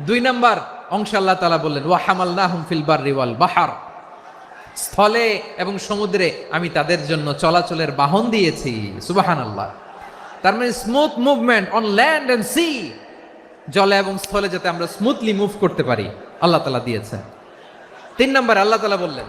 দুই নাম্বার, অংশ আল্লাহ তালা বললেন, ওয়া হামালনাহুম ফিল বাররি ওয়াল বাহার। স্থলে এবং সমুদ্রে আমি তাদের জন্য চলাচলের বাহন দিয়েছি। সুবাহান আল্লাহ তার মানে smooth movement on land and sea জলে এবং স্থলে যাতে আমরা স্মুথলি মুভ করতে পারি, আল্লাহ তালা দিয়েছেন। তিন নম্বর, আল্লাহ তালা বললেন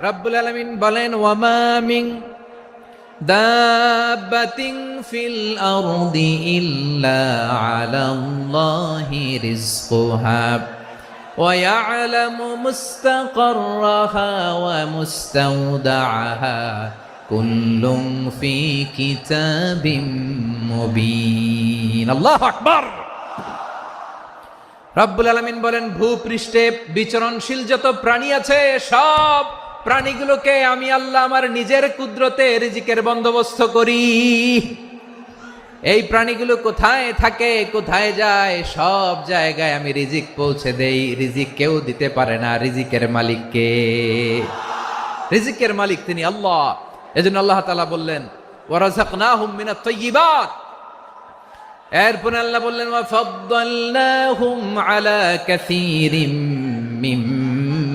রব্বুল আলামিন বলেন ওয়ামামিং দাব্বাতিন ফিল আরদি ইল্লা আলাল্লাহি রিজকুহা ويعلم مستقرها ومستودعها كل في كتاب مبين الله أكبر রব্বুল আলমিন বলেন ভূপৃষ্ঠে বিচরণশীল যত প্রাণী আছে সব প্রাণীগুলোকে আমি আল্লাহ আমার নিজের কুদরতে রিজিকের বন্দোবস্ত করি। এই প্রাণীগুলো কোথায় থাকে, কোথায় যায়, সব জায়গায় আমি রিজিক পৌঁছে দেই। রিজিক কেউ দিতে পারে না, রিজিকের মালিককে রিজিকের মালিক তিনি আল্লাহ। এজন্য আল্লাহ তালা বললেন তাইয়্যিবাত এরপরে আল্লাহ বললেন আলা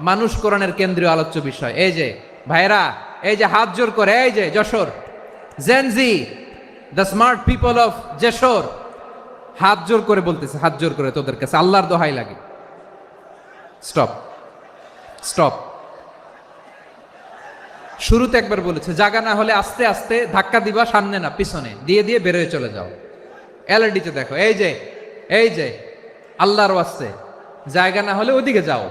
মানুষ কোরআনের কেন্দ্রীয় আলোচ্য বিষয়। এই যে ভাইরা এই যে হাত জোর করে, এই যে Jashore. Gen Z the smart people of Jashore. হাত জোর করে বলতেছে, হাত জোর করে তোদের কাছে। আল্লাহর দোহাই লাগে। স্টপ স্টপ শুরুতে একবার বলেছে জায়গা না হলে আস্তে আস্তে ধাক্কা দিবা সামনে না, পিছনে। দিয়ে দিয়ে বেরোয় চলে যাও। এলইডিতে দেখো, এই যে এই যে, আল্লাহর আসছে জায়গা না হলে ওদিকে যাও।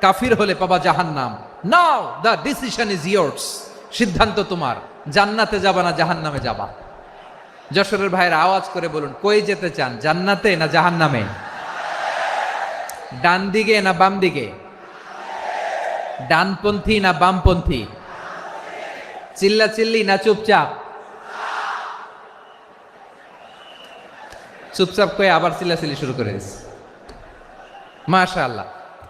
কাফির হলে পাবা জাহান্নাম। Now the decision is yours সিদ্ধান্ত তোমার। জান্নাতে যাবা না জাহান্নামে যাবা? যশোরের ভাইয়ের আওয়াজ করে বলুন, কই যেতে চান, জান্নাতে না জাহান্নামে? ডান দিকে না বাম দিকে? ডানপন্থী না বামপন্থী? চিল্লা চিল্লি না চুপচাপ? চুপচাপ করে আবার চিল্লাচিল্লি শুরু করে দিচ্ছে মাশা আল্লাহ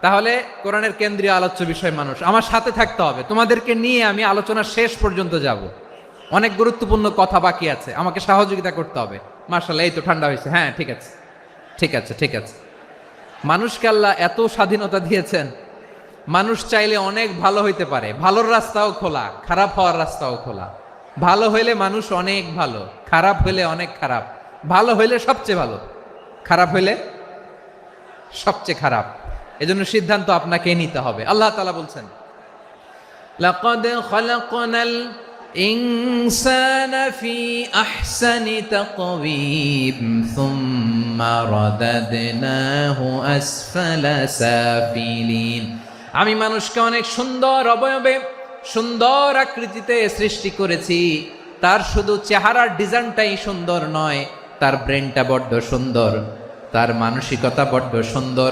তাহলে কোরআনের কেন্দ্রীয় আলোচ্য বিষয় মানুষ। আমার সাথে থাকতে হবে। তোমাদেরকে নিয়ে আমি আলোচনা শেষ পর্যন্ত যাব। অনেক গুরুত্বপূর্ণ কথা বাকি আছে। আমাকে সহযোগিতা করতে হবে। মাশাল্লাহ এই তো ঠান্ডা হয়েছে। হ্যাঁ ঠিক আছে। ঠিক আছে ঠিক আছে। মানুষকে আল্লাহ এত স্বাধীনতা দিয়েছেন। মানুষ চাইলে অনেক ভালো হইতে পারে। ভালোর রাস্তাও খোলা, খারাপ হওয়ার রাস্তাও খোলা। ভালো হইলে মানুষ অনেক ভালো, খারাপ হইলে অনেক খারাপ। ভালো হইলে সবচেয়ে ভালো। খারাপ হইলে সবচেয়ে খারাপ। এজন্য সিদ্ধান্ত আপনাকে নিতে হবে আল্লাহ তালা বলছেন لقد خلقنا الإنسان في أحسن تقويم ثم رددناه أسفل سافلين আমি মানুষকে অনেক সুন্দর অবয়বে সুন্দর আকৃতিতে সৃষ্টি করেছি তার শুধু চেহারার ডিজাইনটাই সুন্দর নয় তার ব্রেনটা বড্ড সুন্দর তার মানসিকতা বড্ড সুন্দর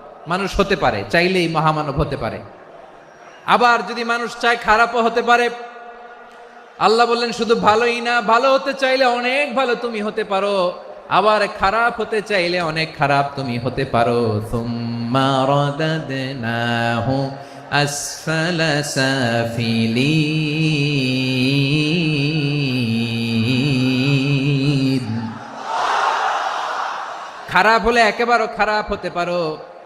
মানুষ হতে পারে, চাইলেই মহামানব হতে পারে। আবার যদি মানুষ চায় খারাপও হতে পারে, আল্লাহ বললেন, শুধু ভালোই না, ভালো হতে চাইলে অনেক ভালো তুমি হতে পারো, আবার খারাপ হতে চাইলে অনেক খারাপ তুমি হতে পারো। খারাপ হলে একেবারে খারাপ হতে পারো।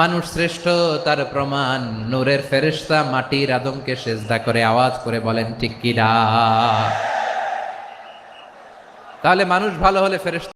মানুষ শ্রেষ্ঠ, তার প্রমাণ। নূরের ফেরেস্তা মাটির আদমকে সেজদা করে আওয়াজ করে বলেন, ঠিক কিরা তাহলে মানুষ ভালো হলে ফেরেশতা